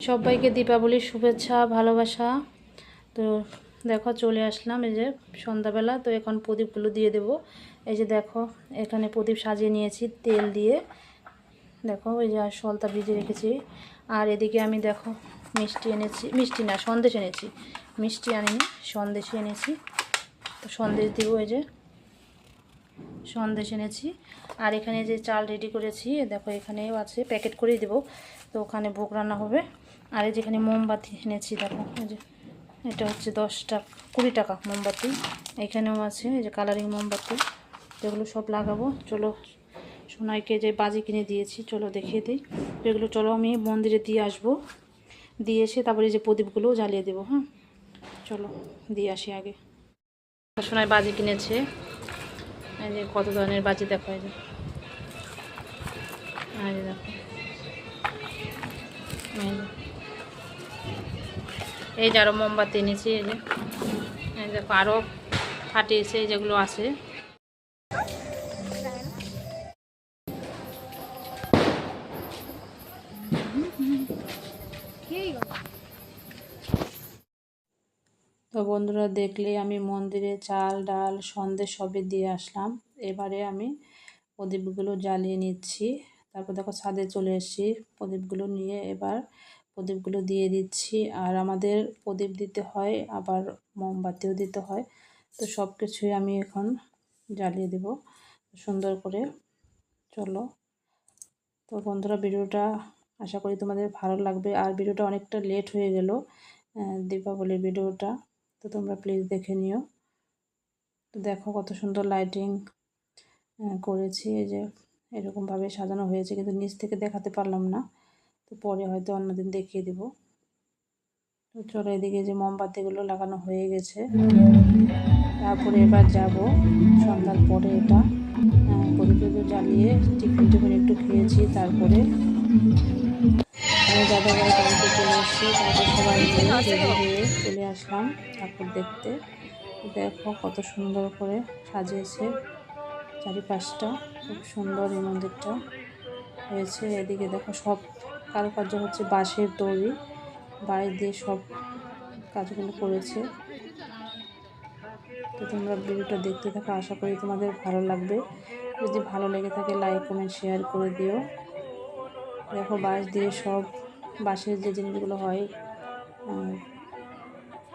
সবাইকে দীপাবলির শুভেচ্ছা, ভালোবাসা। তো দেখো, চলে আসলাম এই যে সন্ধ্যাবেলা। তো এখন প্রদীপগুলো দিয়ে দেব। এই যে দেখো, এখানে প্রদীপ সাজিয়ে নিয়েছি তেল দিয়ে। দেখো ওই যে আর সলতা ভিজে রেখেছি। আর এদিকে আমি দেখো, মিষ্টি এনেছি। মিষ্টি না, সন্দেশ এনেছি। মিষ্টি আনিনি, সন্দেশ এনেছি। তো সন্দেশ দিব এই যে সন্দেশ এনেছি। আর এখানে যে চাল রেডি করেছি, দেখো এখানেও আছে, প্যাকেট করেই দেবো। তো ওখানে ভোগ রান্না হবে। আর এই যেখানে মোমবাতি এনেছি, দেখো, এই যে এটা হচ্ছে দশ টাকা, কুড়ি টাকা মোমবাতি। এখানেও আছে, এই যে কালারিং মোমবাতি তো এগুলো সব লাগাবো। চলো, সোনাইকে যে বাজি কিনে দিয়েছি, চলো দেখিয়ে দিই। এগুলো চলো আমি মন্দিরে দিয়ে আসব। দিয়ে এসে তারপরে যে প্রদীপগুলোও জ্বালিয়ে দেবো হ্যাঁ? চলো, দিয়ে আসি আগে। সোনাই বাজি কিনেছে। এই যে কত ধরনের বাজি, দেখো, এই যে। দেখো। এই যে আরও মোমবাতি এনেছি, এই যে। এই দেখো আরও ফাটিয়েছে যেগুলো আছে। তো বন্ধুরা, দেখলে আমি মন্দিরে চাল, ডাল, সন্দেশ সবই দিয়ে আসলাম। এবারে আমি প্রদীপগুলো জ্বালিয়ে নিচ্ছি। তারপর দেখো ছাদে চলে এসেছি, প্রদীপগুলো নিয়ে এবার প্রদীপগুলো দিয়ে দিচ্ছি। আর আমাদের প্রদীপ দিতে হয়, আবার মোমবাতিও দিতে হয়। তো সব কিছুই আমি এখন জ্বালিয়ে দেব। সুন্দর করে। চলো। তো বন্ধুরা, ভিডিওটা আশা করি তোমাদের ভালো লাগবে। আর ভিডিওটা অনেকটা লেট হয়ে গেল দীপাবলির ভিডিওটা। তো তোমরা প্লিজ দেখে নিও। তো দেখো কত সুন্দর লাইটিং করেছি। এই যে এরকমভাবে সাজানো হয়েছে, কিন্তু নিচ থেকে দেখাতে পারলাম না। তো পরে হয়তো অন্যদিন দেখিয়ে দেব। তো চলো এদিকে যে মোমবাতিগুলো লাগানো হয়ে গেছে। তারপরে এবার যাব সন্ধ্যার পরে এটা। প্রদীপ জ্বালিয়ে টিফিন টিফিন একটু খেয়েছি, তারপরে দাদা বাড়িতে চলে এসেছি তারপর সবাই মিলে চলে আসলাম ঠাকুর দেখতে। দেখো কত সুন্দর করে সাজিয়েছে চারিপাশটা, খুব সুন্দর এই মন্দিরটা হয়েছে। এদিকে দেখো সব কারুকার্য হচ্ছে বাঁশের তৈরি, বাঁশ দিয়ে সব কাজগুলো করেছে। তো তোমরা ভিডিওটা দেখতে থাকো, আশা করি তোমাদের ভালো লাগবে। যদি ভালো লেগে থাকে লাইক কমেন্ট শেয়ার করে দিও। দেখো, বাঁশ দিয়ে সব বাঁশের যে জিনিসগুলো হয়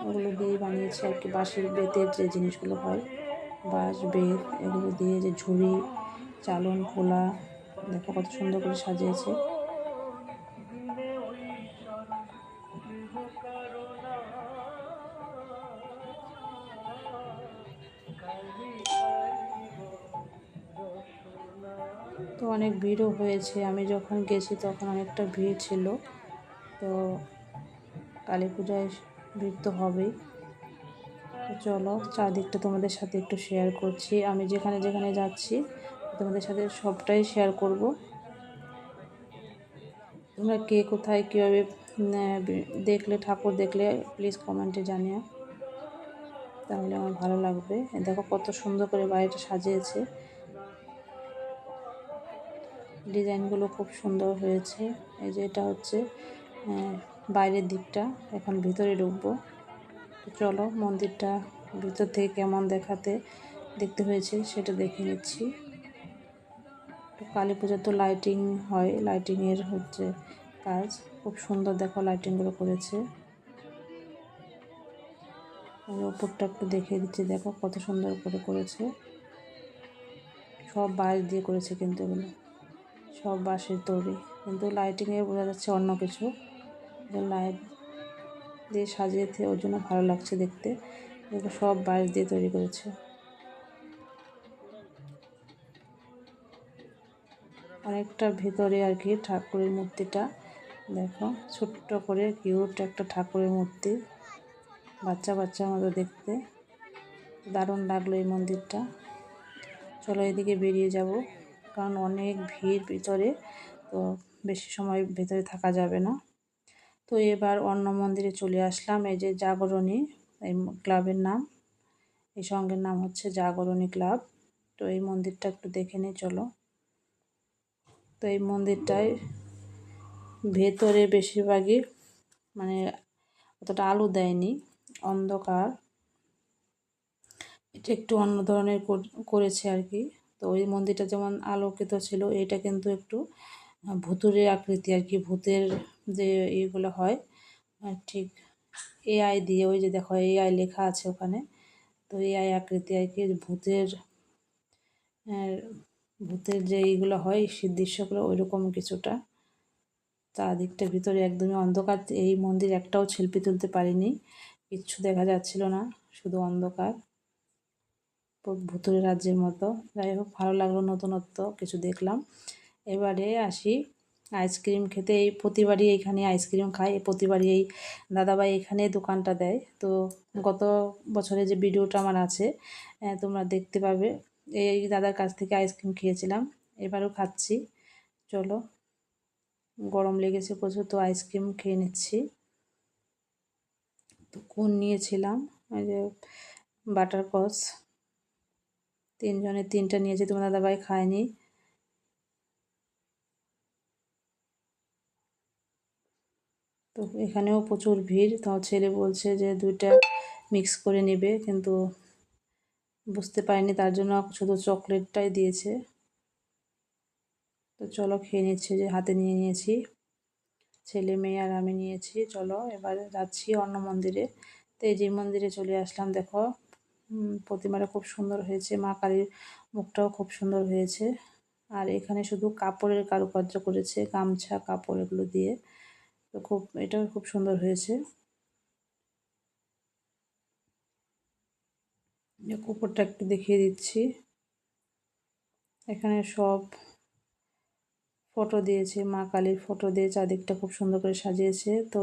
ওগুলো দিয়ে বানিয়েছে আর কি। বাঁশের বেতের যে জিনিসগুলো হয়, বাঁশ, বেত, এগুলো দিয়ে যে ঝুড়ি, চালন, খোলা, দেখো কত সুন্দর করে সাজিয়েছে। তো অনেক ভিড়ও হয়েছে। আমি যখন গেছি তখন অনেকটা ভিড় ছিল। তো কালী পূজায় ভিড় তো হবেই। চলো, চারদিকটা তোমাদের সাথে একটু শেয়ার করছি। আমি যেখানে যেখানে যাচ্ছি, তোমাদের সাথে সবটাই শেয়ার করব। তোমরা কে কোথায় কীভাবে দেখলে, ঠাকুর দেখলে প্লিজ কমেন্টে জানিও। তাহলে আমার ভালো লাগবে। দেখো কত সুন্দর করে বাড়িটা সাজিয়েছে। ডিজাইনগুলো খুব সুন্দর হয়েছে। এই যে এটা হচ্ছে বাইরের দিকটা, এখন ভিতরে ঢুকবো। চলো, মন্দিরটা ভিতর থেকে কেমন দেখাতে দেখতে হয়েছে সেটা দেখে নিচ্ছি। কালী পুজোর তো লাইটিং হয় লাইটিংয়ের হচ্ছে কাজ। খুব সুন্দর দেখো লাইটিংগুলো করেছে। ওপরটা একটু দেখিয়ে দিচ্ছি, দেখো কত সুন্দর করে করেছে। সব বাঁশ দিয়ে করেছে কিন্তু এগুলো। সব বাঁশের তৈরি। কিন্তু লাইটিংয়ে বোঝা যাচ্ছে অন্য কিছু। লাইট দিয়ে সাজিয়েছে, ওর জন্য ভালো লাগছে দেখতে। এগুলো সব বাঁশ দিয়ে তৈরি করেছে। অনেকটা ভেতরে আর কি ঠাকুরের মূর্তিটা। দেখো, ছোট্ট করে কিউট একটা ঠাকুরের মূর্তি। বাচ্চা বাচ্চার মতো দেখতে। দারুণ লাগল এই মন্দিরটা। চলো এদিকে বেরিয়ে যাব। কারণ অনেক ভিড় ভিতরে, তো বেশি সময় ভেতরে থাকা যাবে না। তো এবার অন্য মন্দিরে চলে আসলাম, এই যে জাগরণী, এই ক্লাবের নাম। এই সঙ্গের নাম হচ্ছে জাগরণী ক্লাব। তো এই মন্দিরটা একটু দেখে নিই, চলো। তো এই মন্দিরটায় ভেতরে বেশিরভাগই মানে অতটা আলো দেয়নি, অন্ধকার। এটা একটু অন্য ধরনের করেছে আর কি। তো ওই মন্দিরটা যেমন আলোকিত ছিল এটা কিন্তু একটু ভূতুরে আকৃতি আর কি, ভূতের যে ইয়েগুলো হয় ঠিক এআই দিয়ে, ওই যে দেখো এআই লেখা আছে ওখানে, তো এআই আকৃতি আর কি, ভূতের ভূতের যে এইগুলো হয় সেই দৃশ্যগুলো ওই রকম কিছুটা। চারদিকটার ভিতরে একদমই অন্ধকার, এই মন্দির একটাও শিল্পী তুলতে পারিনি, কিচ্ছু দেখা যাচ্ছিল না, শুধু অন্ধকার। ভুতুরে রাজ্যের মতো। যাই হোক, ভালো লাগল নতুনত্ব, কিছু দেখলাম। এবারে আসি আইসক্রিম খেতে। এই প্রতিবারই এইখানে আইসক্রিম খাই। প্রতিবারই এই দাদাভাই এখানে দোকানটা দেয়। তো গত বছরে যে ভিডিওটা আমার আছে তোমরা দেখতে পাবে। এই দাদার কাছ থেকে আইসক্রিম খেয়েছিলাম। এবারও খাচ্ছি। চলো, গরম লেগেছে প্রচুর, তো আইসক্রিম খেয়ে নিচ্ছি। তো কোন নিয়েছিলাম? বাটারকচ তিনজনের তিনটা নিয়েছি, তোমার দাদাভাই খায়নি। তো এখানেও প্রচুর ভিড় তো ছেলে বলছে যে দুইটা মিক্স করে নেবে, কিন্তু বুঝতে পারিনি, তার জন্য শুধু চকলেটটাই দিয়েছে। তো চলো খেয়ে নিচ্ছি, যে হাতে নিয়ে নিয়েছি। ছেলে মেয়ে আর আমি নিয়েছি, চলো এবার যাচ্ছি অন্য মন্দিরে। তো এই যে মন্দিরে চলে আসলাম, দেখো। প্রতিমাটা খুব সুন্দর হয়েছে। মা কালীর মুখটাও খুব সুন্দর হয়েছে। আর এখানে শুধু কাপড়ের কারুকার্য করেছে, গামছা, কাপড় এগুলো দিয়ে। তো খুব, এটাও খুব সুন্দর হয়েছে। কুকুরটা একটু দেখিয়ে দিচ্ছি। এখানে সব ফটো দিয়েছে, মা কালীর ফটো দিয়ে চারদিকটা খুব সুন্দর করে সাজিয়েছে। তো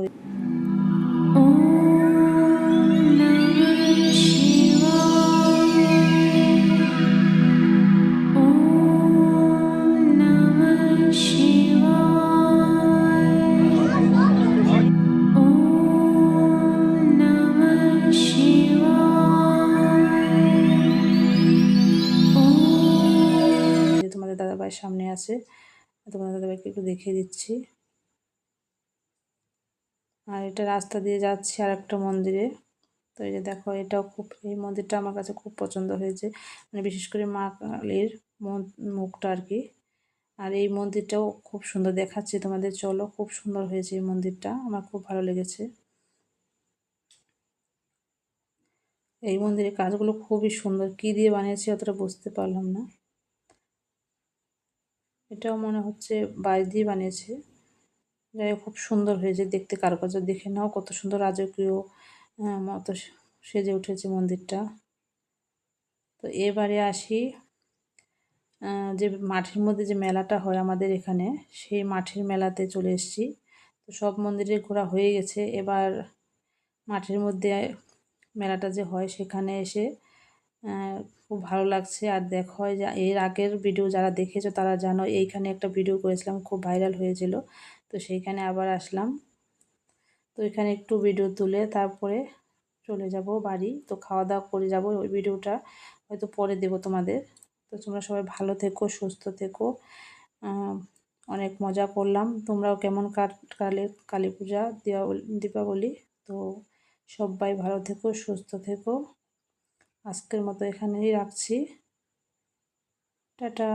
দাদাভাইয়ের সামনে আছে। তোমাদের একটু দেখিয়ে দিচ্ছি। আর এটা রাস্তা দিয়ে যাচ্ছি আর একটা মন্দিরে। তো এই যে দেখো, এটাও খুব, এই মন্দিরটা আমার কাছে খুব পছন্দ হয়েছে। মানে বিশেষ করে মা কালীর মুখটা আর কি। আর এই মন্দিরটাও খুব সুন্দর দেখাচ্ছে তোমাদের। চলো, খুব সুন্দর হয়েছে এই মন্দিরটা। আমার খুব ভালো লেগেছে। এই মন্দিরের কাজগুলো খুবই সুন্দর। কি দিয়ে বানিয়েছে অতটা বুঝতে পারলাম না। এটাও মনে হচ্ছে বাঁশ দিয়ে বানিয়েছে। যাই খুব সুন্দর হয়েছে দেখতে, কারুকার্য দেখে নাও, কত সুন্দর রাজকীয় মতো সেজে উঠেছে মন্দিরটা। তো এবারে আসি যে মাঠের মধ্যে যে মেলাটা হয় আমাদের এখানে, সেই মাঠের মেলাতে চলে এসেছি। তো সব মন্দিরে ঘোরা হয়ে গেছে। এবার মাঠের মধ্যে মেলাটা যে হয়, সেখানে এসে খুব ভালো লাগছে। আর দেখো যে এর আগের ভিডিও যারা দেখেছ তারা জানো এইখানে একটা ভিডিও করেছিলাম, খুব ভাইরাল হয়েছিল। তো সেইখানে আবার আসলাম। তো এখানে একটু ভিডিও তুলে তারপরে চলে যাব বাড়ি। তো খাওয়া দাওয়া করে যাব, ওই ভিডিওটা হয়তো পরে দেব তোমাদের। তো তোমরা সবাই ভালো থেকো, সুস্থ থেকো। অনেক মজা করলাম। তোমরাও কেমন কালে, কালী পূজা দীপাবলি? তো সবাই ভালো থেকো, সুস্থ থেকো। আজকের মতো এখানেই রাখছি। টাটা।